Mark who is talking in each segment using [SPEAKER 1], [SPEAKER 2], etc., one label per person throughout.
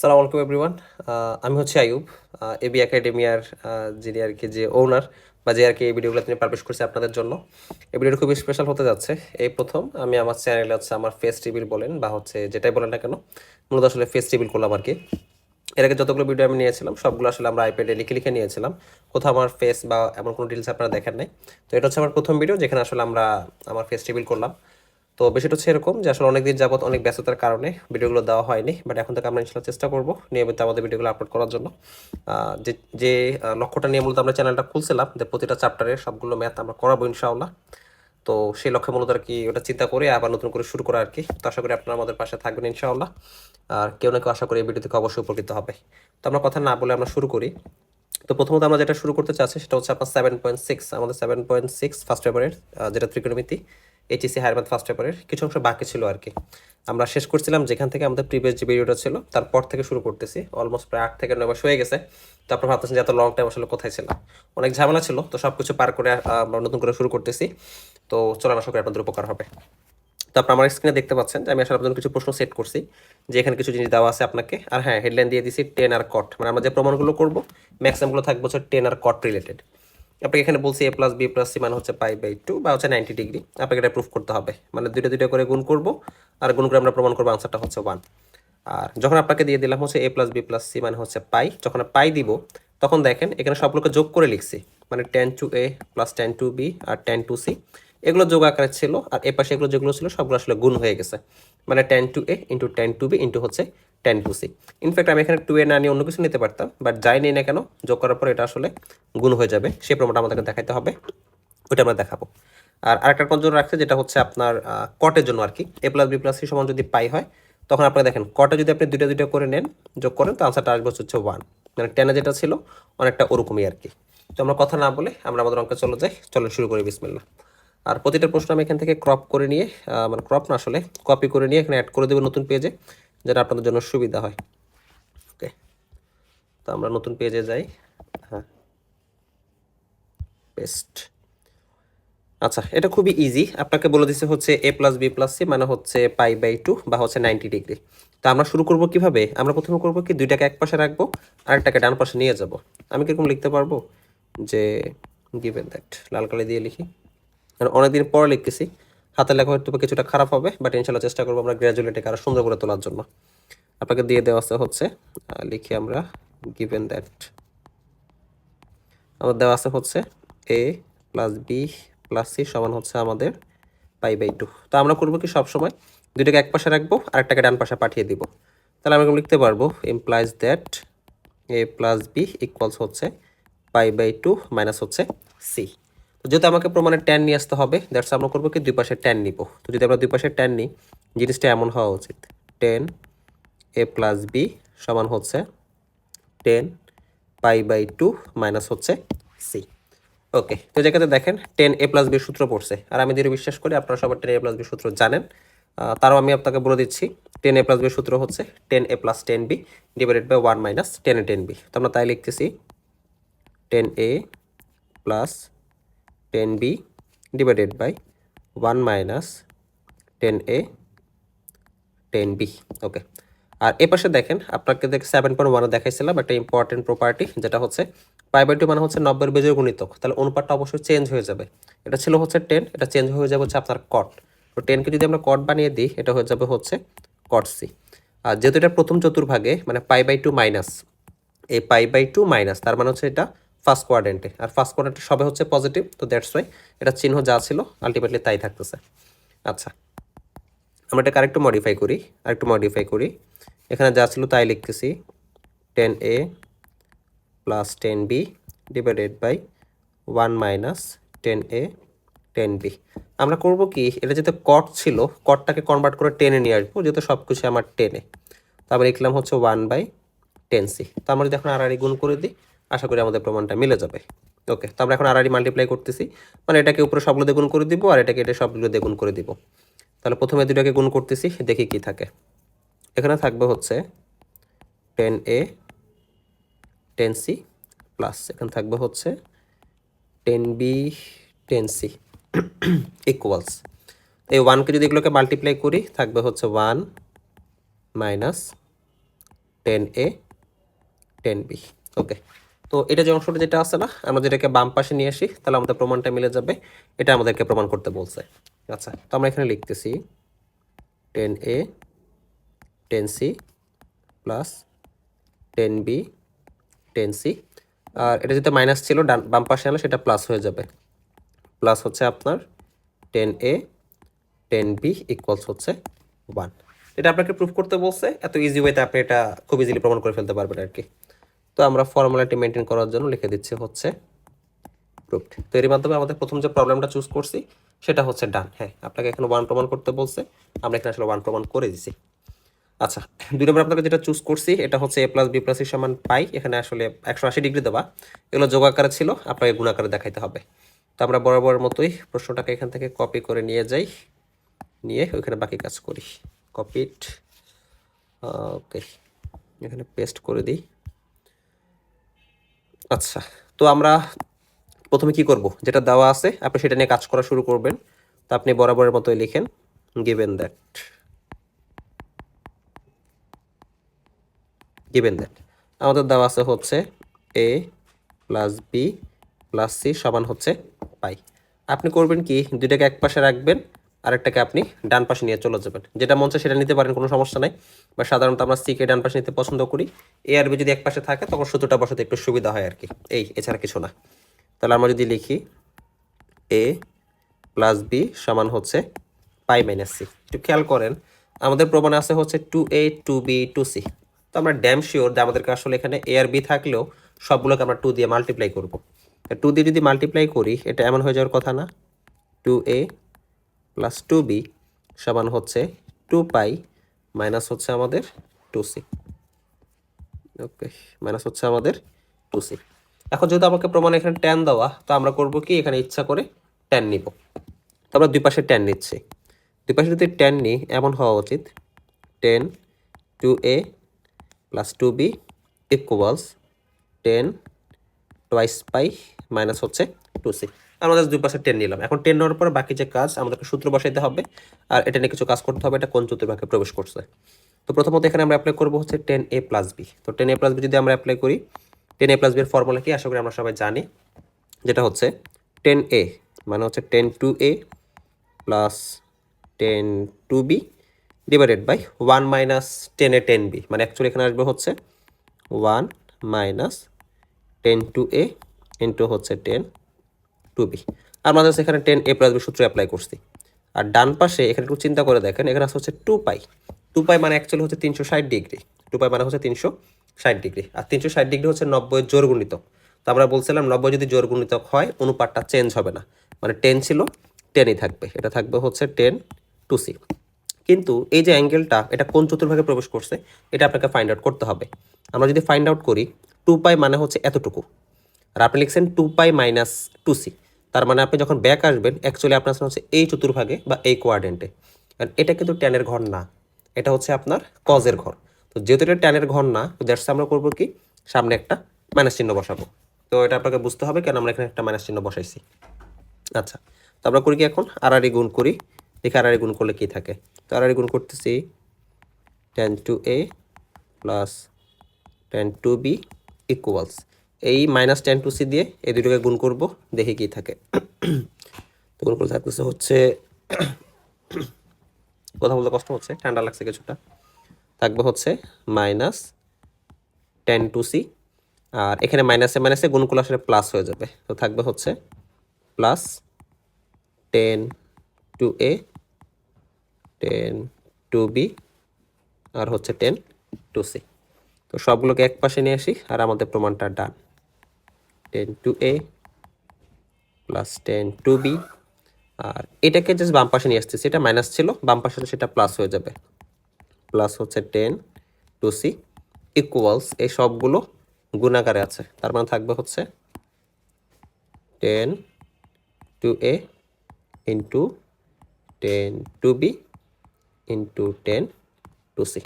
[SPEAKER 1] সালাম আলাইকুম এভরিওয়ান আমি হচ্ছে আয়ুব এবি একাডেমিয়ার যিনি আর কি যে ওনার বা যে আর কি এই ভিডিওগুলো তিনি পাবলিশ করছে আপনাদের জন্য। এই ভিডিওটা খুবই স্পেশাল হতে যাচ্ছে। এই প্রথম আমি আমার চ্যানেলে হচ্ছে আমার ফেস টিভিল বলেন বা হচ্ছে যেটাই বলেন না কেন, মূলত আসলে ফেস টিভিল করলাম আর কি। এর আগে যতগুলো ভিডিও আমি নিয়েছিলাম, সবগুলো আসলে আমরা আইপ্যাডে লিখে লিখে নিয়েছিলাম। কোথাও আমার ফেস বা এমন কোনো ডিটেলস আপনারা দেখেন নাই। তো এটা হচ্ছে আমার প্রথম ভিডিও যেখানে আসলে আমরা আমার ফেস টিভিল করলাম। তো বিষয়টা হচ্ছে এরকম যে আসলে অনেকদিন যাবত অনেক ব্যস্ততার কারণে ভিডিওগুলো দেওয়া হয়নি বাট এখন থেকে আমরা ইনশাল্লাহ চেষ্টা করব নিয়মিত আমাদের ভিডিওগুলো আপলোড করার জন্য। যে যে লক্ষ্যটা নিয়ে মূলত আমরা চ্যানেলটা খুলছিলাম যে প্রতিটা চ্যাপ্টারের সবগুলো ম্যাথ আমরা করাবো ইনশাআল্লাহ। তো সেই লক্ষ্যে মূলত আর কি ওটা চিন্তা করে আবার নতুন করে শুরু করা আর কি। তো আশা করি আপনারা আমাদের পাশে থাকবেন ইনশাআল্লাহ। আর কেউ না কেউ আশা করি এই ভিডিও থেকে অবশ্যই উপকৃত হবে। তো আমরা কথা না বলে আমরা শুরু করি। তো প্রথমত আমরা যেটা শুরু করতে চাচ্ছি সেটা হচ্ছে আপনার সেভেন পয়েন্ট সিক্স আমাদের সেভেন পয়েন্ট সিক্স ফার্স্ট পেপারের যেটা ত্রিকোণমিতি। এইচএসি হায়ারবাদ ফার্স্ট পেপারের কিছু অংশ বাকি ছিল আর কি। আমরা শেষ করছিলাম যেখান থেকে আমাদের প্রিভিয়াস যে ভিডিওটা ছিল, তারপর থেকে শুরু করতেছি। অলমোস্ট প্রায় আট থেকে নয় মাস হয়ে গেছে। তো আপনারা ভাবতেছেন যে এত লং টাইম আসলে কোথায় ছিলাম? অনেক ঝামেলা ছিল, তো সব কিছু পার করে আমরা নতুন করে শুরু করতেছি। তো চলুন, আশা করি আপনাদের উপকার হবে। তো আপনার আমার স্ক্রিনে দেখতে পাচ্ছেন যে আমি আসলে আপনার কিছু প্রশ্ন সেট করছি, যে এখানে কিছু জিনিস দেওয়া আছে আপনাকে। আর হ্যাঁ হেডলাইন দিয়ে দিছি টেন আর কট মানে আমরা যে প্রমাণগুলো করব ম্যাক্সিমামগুলো থাকবে হচ্ছে টেন আর কট রিলেটেড আপনাকে এখানে বলছি A plus B plus C মানে হচ্ছে পাই বাই টু বা হচ্ছে নাইনটি ডিগ্রি আপনাকে এটা প্রুফ করতে হবে। মানে দুইটা দুইটা করে গুণ করব আর গুণ করে আমরা প্রমাণ করব আনসারটা হচ্ছে ওয়ান আর যখন আপনাকে দিয়ে দিলাম হচ্ছে A plus B plus C মানে হচ্ছে পাই, যখন পাই দিব, তখন দেখেন এখানে সবগুলোকে যোগ করে লিখছি। মানে tan two A plus tan two B R tan two C এগুলো যোগ আকারে ছিল আর এ পাশে এগুলো যেগুলো ছিল সবগুলো আসলে গুণ হয়ে গেছে। মানে tan two A into tan two B into হচ্ছে tan two C in fact আমি এখানে টু এ না নিয়ে অন্য কিছু নিতে পারতাম বাট যাই নিই না কেন, যোগ করার পর এটা আসলে গুণ হয়ে যাবে। সেই প্রমাণটা আমাদেরকে দেখাইতে হবে। ওইটা আমরা দেখাবো। আর আরেকটা কনজোর রাখছে, যেটা হচ্ছে আপনার কটের জন্য আর কি। A plus B plus C সমান যদি পাই হয়, তখন আপনারা দেখেন কটে যদি আপনি দুইটা দুইটা করে নেন, যোগ করেন, তো আনসারটা আসবে হচ্ছে ওয়ান মানে টেনে যেটা ছিল, অনেকটা ওরকমই আর কি। তো আমরা কথা না বলে আমরা আমাদের অঙ্কে চলে যাই। চলো শুরু করি বিসমিল্লা আর প্রতিটা প্রশ্ন আমি এখান থেকে ক্রপ করে নিয়ে মানে ক্রপ না আসলে কপি করে নিয়ে এখানে অ্যাড করে দেবো নতুন পেজে যেটা আপনাদের জন্য সুবিধা হয়। ওকে তো আমরা নতুন পেজে যাই। হ্যাঁ। বেস্ট আচ্ছা এটা খুবই ইজি আপনাকে বলে দিচ্ছে হচ্ছে A plus B plus C মানে হচ্ছে পাই বাই টু বা হচ্ছে নাইনটি ডিগ্রি তো আমরা শুরু করব কীভাবে? আমরা প্রথমে করব কি দুইটাকে এক পাশে রাখব, আরেকটাকে ডান পাশে নিয়ে যাব। আমি কীরকম লিখতে পারব? যে গিভেন দ্যাট লাল কালি দিয়ে লিখি। কারণ অনেকদিন পরে লিখতেছি। হাতের লেখা হয়তো কিছুটা খারাপ হবে বাট ইনশাল্লাহ চেষ্টা করব আমরা গ্র্যাজুয়েটকে আরও সুন্দর করে তোলার জন্য। আপনাকে দিয়ে দেওয়া আছে হচ্ছে লিখি আমরা গিভেন দ্যাট আমাদের দেওয়া আছে হচ্ছে A plus B plus C সমান হচ্ছে আমাদের পাই বাই টু। তো আমরা করব কি সবসময় দুইটাকে এক পাশে রাখব, আরেকটাকে ডান পাশে পাঠিয়ে দিব। তাহলে আমরা লিখতে পারব implies that A plus B equals হচ্ছে পাই বাই টু মাইনাস হচ্ছে সি যেহেতু আমাকে প্রমাণে ট্যান নিয়ে আসতে হবে দ্যাটস আমরা করব কি দুই পাশে ট্যান নিব। তো যদি আমরা দুই পাশে ট্যান নিই, জিনিসটা এমন হওয়া উচিত। টেন এ প্লাস বি সমান হচ্ছে tan pi by two minus হচ্ছে সি ওকে তো যেখানে দেখেন টেন এ প্লাস বি সূত্র পড়ছে। আর আমি দৃঢ় বিশ্বাস করি, আপনারা সবার টেন এ প্লাস বি সূত্র জানেন। তারও আমি আপনাকে বলে দিচ্ছি টেন এ প্লাস বি সূত্র হচ্ছে tan A plus tan B divided by one minus tan A tan B তো আমরা তাই লিখতেছি tan A plus tan B divided by one minus tan A, tan B. Okay. আর এ পাশে দেখেন, আপনাকে দেখ সেভেন পয়েন্ট ওয়ানে দেখাইছিলাম একটা ইম্পর্টেন্ট প্রপার্টি যেটা হচ্ছে পাই বাই টু মানে হচ্ছে নব্বই বেজের গুণিতক। তাহলে অনুপাতটা অবশ্যই চেঞ্জ হয়ে যাবে। এটা ছিল হচ্ছে টেন এটা চেঞ্জ হয়ে যাবে হচ্ছে আপনার কট তো টেনকে যদি আমরা কট বানিয়ে দিই, এটা হয়ে যাবে হচ্ছে কট সি আর যেহেতু এটা প্রথম চতুর্ভাগে মানে পাই বাই টু মাইনাস এই পাই বাই টু মাইনাস তার মানে হচ্ছে এটা ফার্স্ট কোয়াড্রেন্টে আর ফার্স্ট কোয়াড্রেন্টে সবে হচ্ছে পজিটিভ তো দ্যাটস ওয়াই এটা চিহ্ন যা ছিল আলটিমেটলি তাই থাকতেছে। আচ্ছা আমরা এটাকে আরেকটু মডিফাই করি, আরেকটু মডিফাই করি। এখানে যা ছিল তাই লিখতেছি tan A plus tan B divided by one minus tan A tan B আমরা করব কি, এটা যেহেতু কট ছিল কটটাকে কনভার্ট করে টেনে নিয়ে আসব, যেহেতু সব কিছু আমার টেনে তারপরে লিখলাম হচ্ছে ওয়ান বাই টেন সি তো আমরা যদি এখন আড়াআড়ি গুণ করে দিই আশা করি আমাদের প্রমাণটা মিলে যাবে। ওকে তো আমরা এখন আড়াআড়ি মাল্টিপ্লাই করতেছি। মানে এটাকে উপরে সবগুলো দিয়ে গুণ করে দিব আর এটাকে এটা সবগুলো দিয়ে গুণ করে দিব। তাহলে প্রথমে দুটাকে গুণ করতেছি, দেখি কি থাকে। এখানে থাকবে হচ্ছে tan A tan C plus এখানে থাকবে হচ্ছে tan B tan C equals এই ওয়ানকে যদি এগুলোকে মাল্টিপ্লাই করি, থাকবে হচ্ছে one minus tan A tan B okay তো এটা যে অংশটা যেটা আছে না, আমরা যেটাকে বাম পাশে নিয়ে আসি, তাহলে আমাদের প্রমাণটা মিলে যাবে। এটা আমাদেরকে প্রমাণ করতে বলছে। আচ্ছা তো আমরা এখানে লিখতেছি tan A, tan C plus tan B, tan C. আর এটা যেটা মাইনাস ছিল, ডান, বাম পাশে আনলে সেটা প্লাস হয়ে যাবে। প্লাস হচ্ছে আপনার tan A, tan B equals হচ্ছে ওয়ান। এটা আপনাকে প্রুফ করতে বলছে, এত ইজি ওয়েতে আপনি এটা খুব ইজিলি প্রমাণ করে ফেলতে পারবেন আর কি। তো আমরা ফর্মুলাটি মেনটেন করার জন্য লিখে দিচ্ছি হচ্ছে প্রুফড তো এর মাধ্যমে আমাদের প্রথম যে প্রবলেমটা চুজ করছি, সেটা হচ্ছে ডান হ্যাঁ আপনাকে এখানে ওয়ান প্রমাণ করতে বলছে, আমরা এখানে আসলে ওয়ান প্রমাণ করে দিছি। আচ্ছা দুই নম্বর আপনাকে যেটা চুজ করছি, এটা হচ্ছে এ প্লাস বি প্লাস সমান পাই, এখানে আসলে একশো আশি ডিগ্রি দেওয়া। এগুলো যোগ আকারে ছিল, আপনাকে গুণ আকারে দেখাইতে হবে। তো আমরা বরাবর মতোই প্রশ্নটাকে এখান থেকে কপি করে নিয়ে যাই, নিয়ে ওইখানে বাকি কাজ করি। কপিট ওকে এখানে পেস্ট করে দিই। আচ্ছা তো আমরা প্রথমে কি করব? যেটা দেওয়া আছে, আপনি সেটা নিয়ে কাজ করা শুরু করবেন। তো আপনি বরাবরের মতোই লিখেন গিভেন দ্যাট গিভেন দ্যাট আমাদের দেওয়া আছে হচ্ছে A plus B plus C সমান হচ্ছে পাই। আপনি করবেন কি, দুইটাকে এক পাশে রাখবেন আরেকটাকে আপনি ডান পাশে নিয়ে চলে যাবেন। যেটা মন সেটা নিতে পারেন, কোনো সমস্যা নাই। বা সাধারণত আমরা সিকে ডান পাশে নিতে পছন্দ করি। এ আর বি যদি এক পাশে থাকে, তখন সূত্রটা বসাতে একটু সুবিধা হয় আর কি এই, এছাড়া কিছু না। তাহলে আমরা যদি লিখি এ প্লাস বি সমান হচ্ছে পাই মাইনাস সি একটু খেয়াল করেন, আমাদের প্রমাণে আছে হচ্ছে two A two B two C তো আমরা ড্যাম শিওর যে আমাদেরকে আসলে এখানে এ আর বি থাকলেও সবগুলোকে আমরা টু দিয়ে মাল্টিপ্লাই করব। টু দিয়ে যদি মাল্টিপ্লাই করি, এটা এমন হয়ে যাওয়ার কথা না। Two A plus two B সমান হচ্ছে টু পাই মাইনাস হচ্ছে আমাদের টু সি ওকে মাইনাস হচ্ছে আমাদের টু সি এখন যেহেতু আমাকে প্রমাণ এখানে ট্যান দেওয়া, তো আমরা করব কি, এখানে ইচ্ছা করে ট্যান নিব। তো আমরা দুই পাশে ট্যান নিচ্ছি। দুই পাশে যদি ট্যান নিই, এমন হওয়া উচিত। Tan two A plus two B equals tan twice pi minus হচ্ছে টু সি আমাদের দুই পাশে টেন নিলাম। এখন টেন নেওয়ার পর বাকি যে কাজ, আমাদেরকে সূত্র বসাইতে হবে, আর এটা নিয়ে কিছু কাজ করতে হবে, এটা কোন চতুর্ভাগে প্রবেশ করছে। তো প্রথমত এখানে আমরা অ্যাপ্লাই করব হচ্ছে টেন এ প্লাস বি তো টেন এ প্লাস বি যদি আমরা অ্যাপ্লাই করি, টেন এ প্লাস বির ফর্মুলা কি? আশা করি আমরা সবাই জানি। যেটা হচ্ছে টেন এ মানে হচ্ছে tan two A plus tan two B divided by one minus tan A tan B মানে অ্যাকচুয়ালি এখানে আসবে হচ্ছে one minus tan two A into হচ্ছে টেন টু বি। আর আমাদের এখানে টেন এ প্লাস বি সূত্র অ্যাপ্লাই করছি। আর ডান পাশে এখানে একটু চিন্তা করে দেখেন, এখানে আছে হচ্ছে টু পাই টু পাই মানে অ্যাকচুয়ালি হচ্ছে তিনশো ষাট ডিগ্রি। টু পাই মানে হচ্ছে তিনশো ষাট ডিগ্রি। আর তিনশো ষাট ডিগ্রি হচ্ছে নব্বই জোর গুণিত তো আমরা বলছিলাম নব্বই যদি জোর গুণিত হয়, অনুপাতটা চেঞ্জ হবে না। মানে টেন ছিল টেনই থাকবে। এটা থাকবে হচ্ছে টেন টু সি কিন্তু এই যে অ্যাঙ্গেলটা, এটা কোন চতুর্ভাগে প্রবেশ করছে, এটা আপনাকে ফাইন্ড আউট করতে হবে। আমরা যদি ফাইন্ড আউট করি টু পাই মানে হচ্ছে এতটুকু। আর আপনি লিখছেন two pi minus two C তার মানে আপনি যখন ব্যাক আসবেন অ্যাকচুয়ালি আপনার হচ্ছে এই চতুর্ভাগে বা এই কোয়ার্ডেন্টে কারণ এটা কিন্তু ট্যানের ঘর না। এটা হচ্ছে আপনার কজের ঘর। তো যেহেতু এটা ট্যানের ঘর না, তো দ্যাটস আমরা করব কি? সামনে একটা মাইনাস চিহ্ন বসাবো। তো এটা আপনাকে বুঝতে হবে কেন আমরা এখানে একটা মাইনাস চিহ্ন বসাইছি। আচ্ছা তো আমরা করি কি এখন? আড়াআড়ি গুণ করি। দেখি আড়াআড়ি গুণ করলে কি থাকে। তো আড়াআড়ি গুণ করতেছি tan two A plus tan two B equals এই মাইনাস টেন টু সি দিয়ে এই দুটোকে গুণ করব, দেখি কি থাকে। তো গুণ করে থাকতেছে হচ্ছে, কথা বলতে কষ্ট হচ্ছে, ঠান্ডা লাগছে কিছুটা। থাকবে হচ্ছে মাইনাস টেন টু সি আর এখানে মাইনাসে মাইনাসে গুণ করলে আসলে প্লাস হয়ে যাবে। তো থাকবে হচ্ছে plus tan two A tan two B আর হচ্ছে টেন টু সি তো সবগুলোকে এক পাশে নিয়ে আসি, আর আমাদের প্রমাণটা ডান tan two A plus tan two B আর এটাকে জাস্ট বাম পাশে নিয়ে আসতেছি। এটা মাইনাস ছিল, বাম পাশে সেটা প্লাস হয়ে যাবে। প্লাস হচ্ছে টেন টু সি ইকুয়ালস এই সবগুলো গুণাকারে আছে। তার মানে থাকবে হচ্ছে tan two A into tan two B into tan two C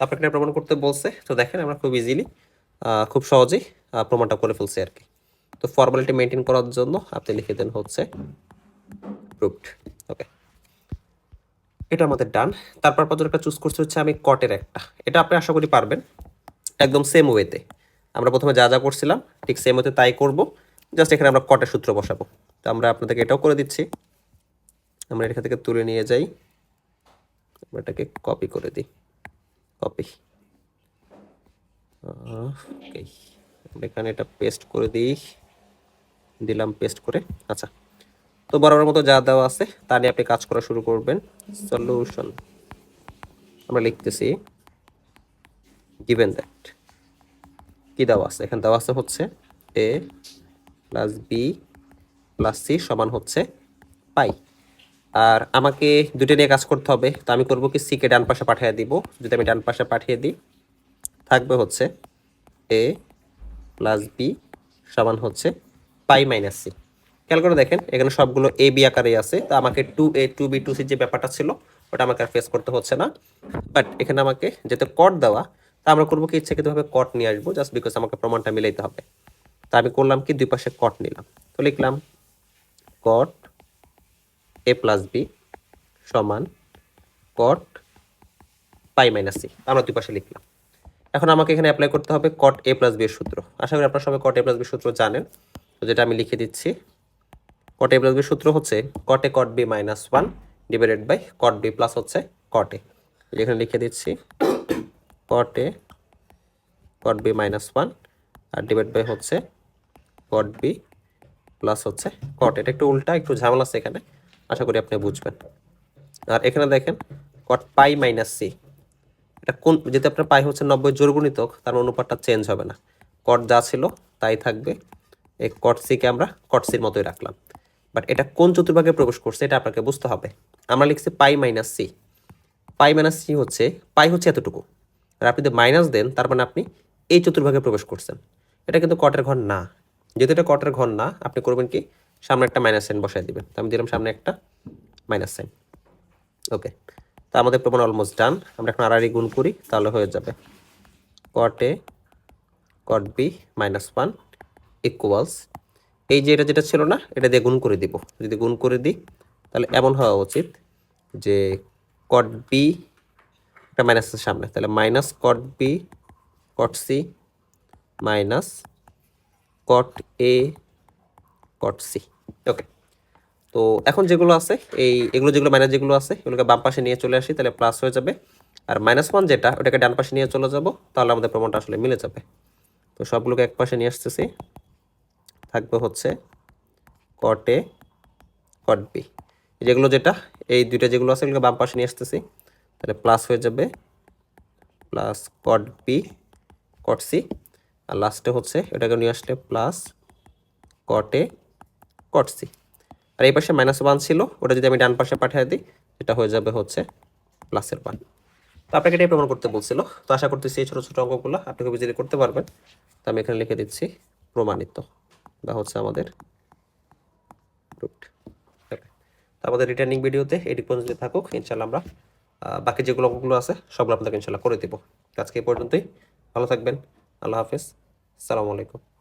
[SPEAKER 1] আপনাকে এটা প্রমাণ করতে বলছে, তো দেখেন আমরা খুব ইজিলি খুব সহজেই প্রমাণটা করে ফেলছি আর কি। তো ফর্মালিটি মেনটেন করার জন্য আপনি লিখে দেন হচ্ছে প্রুফড ওকে এটা আমাদের ডান তারপর পর্যন্ত একটা চুজ করতে হচ্ছে আমি কটের একটা। এটা আপনি আশা করি পারবেন। একদম সেম ওয়েতে আমরা প্রথমে যা যা করছিলাম, ঠিক সেম ওয়েতে তাই করব। জাস্ট এখানে আমরা কটের সূত্র বসাবো। তো আমরা আপনাদেরকে এটাও করে দিচ্ছি। আমরা এখান থেকে তুলে নিয়ে যাই। আমরা এটাকে কপি করে দিই। কপি ওকে আমরা এখানে এটা পেস্ট করে দিই। দিলাম পেস্ট করে। আচ্ছা তো বরাবর মতো যা দেওয়া আছে, তা নিয়ে আপনি কাজ করা শুরু করবেন। সলিউশন আমরা লিখতেছি গিভেন দ্যাট কি দেওয়া আছে? এখানে দেওয়া আছে হচ্ছে a plus b plus c সমান হচ্ছে পাই। আর আমাকে দুটো নিয়ে কাজ করতে হবে, তো আমি করব কি সিকে ডান পাশে পাঠিয়ে দিব। যদি আমি ডান পাশে পাঠিয়ে দিই, থাকবে হচ্ছে এ প্লাস বি সমান হচ্ছে পাই মাইনাস সি। খেয়াল করে দেখেন, এখানে সবগুলো এ বি আকারে আছে। তো আমাকে two a two b two c যে ব্যাপারটা ছিল, ওটা আমাকে আর ফেস করতে হচ্ছে না। বাট এখানে আমাকে যেহেতু কট দেওয়া, তা আমরা করব কি, ইচ্ছাকৃতভাবে কট নিয়ে আসব জাস্ট বিকজ আমাকে প্রমাণটা মিলাইতে হবে। তা আমি করলাম কি, দুই পাশে কট নিলাম। তো লিখলাম কট এ প্লাস বি সমান কট পাই মাইনাস সি। আমরা দুই পাশে লিখলাম। এখন আমাকে এখানে অ্যাপ্লাই করতে হবে কট এ প্লাস বি সূত্র। আশা করি আপনারা সবাই কট এ প্লাস বি সূত্র জানেন। যেটা আমি লিখে দিচ্ছি কট প্লাস বি সূত্র হচ্ছে cot cot b minus one divided by cot b plus হচ্ছে কট এখানে লিখে দিচ্ছি cot a cot b minus one R divide by হচ্ছে কট বি প্লাস হচ্ছে কট এটা একটু উল্টা, একটু ঝামেলা আছে এখানে, আশা করি আপনি বুঝবেন। আর এখানে দেখেন কট পাই মাইনাস সি এটা কোন, যেহেতু আপনার পাই হচ্ছে নব্বই জোর গুণিতক, তার অনুপাতটা চেঞ্জ হবে না। কট যা ছিল, তাই থাকবে এই কট সিকে আমরা কটসির মতোই রাখলাম। বাট এটা কোন চতুর্ভাগে প্রবেশ করছে এটা আপনাকে বুঝতে হবে। আমরা লিখছি p minus c. P minus c হচ্ছে, পাই হচ্ছে এতটুকু। আর আপনি যদি মাইনাস দেন, তার মানে আপনি এই চতুর্ভাগে প্রবেশ করছেন। এটা কিন্তু কটের ঘর না। যেহেতু এটা কটের ঘর না, আপনি করবেন কি? সামনে একটা মাইনাস সাইন বসাই দিবেন। তো আমি দিলাম সামনে একটা মাইনাস সাইন ওকে তা আমাদের প্রমাণ অলমোস্ট ডান আমরা এখন আড়াআড়ি গুণ করি, তাহলে হয়ে যাবে। Cot a cot b minus one equals এই যে এটা যেটা ছিল না, এটা দিয়ে গুণ করে দিব। যদি গুণ করে দিই, তাহলে এমন হওয়া উচিত যে কট বি একটা মাইনাসের সামনে, তাহলে minus cot b cot c minus cot a cot c okay তো এখন যেগুলো আছে, এই এগুলো যেগুলো মাইনাস যেগুলো আছে, এগুলোকে বাম পাশে নিয়ে চলে আসি, তাহলে প্লাস হয়ে যাবে। আর মাইনাস ওয়ান যেটা, ওটাকে ডান পাশে নিয়ে চলে যাব, তাহলে আমাদের প্রমাণটা আসলে মিলে যাবে। তো সবগুলোকে এক পাশে নিয়ে আসতেছি। থাকবে হচ্ছে কট এ কট বি যেগুলো যেটা, এই দুইটা যেগুলো আছে, এগুলোকে বাম পাশে নিয়ে আসতেছি। তাহলে প্লাস হয়ে যাবে plus cot b cot c আর লাস্টে হচ্ছে এটাকে নিয়ে আসলে প্লাস কট এ কট সি আর এই পাশে মাইনাস ওয়ান ছিল, ওটা যদি আমি ডান পাশে পাঠিয়ে দিই, এটা হয়ে যাবে হচ্ছে প্লাসের ওয়ান তো আপনাকে এটাই প্রমাণ করতে বলছিল। তো আশা করতেছি এই ছোটো ছোটো অঙ্কগুলো আপনি খুব করতে পারবেন। তো আমি এখানে লিখে দিচ্ছি প্রমাণিত। বা হচ্ছে আমাদের রুট আমাদের রিটার্নিং ভিডিওতে এটি পর্যন্ত থাকুক ইনশাল্লাহ আমরা বাকি যেগুলো অঙ্কগুলো আছে, সবগুলো আপনাকে ইনশাল্লাহ করে দেবো। আজকে এই পর্যন্তই। ভালো থাকবেন। আল্লাহ হাফিজ। সালামু আলাইকুম।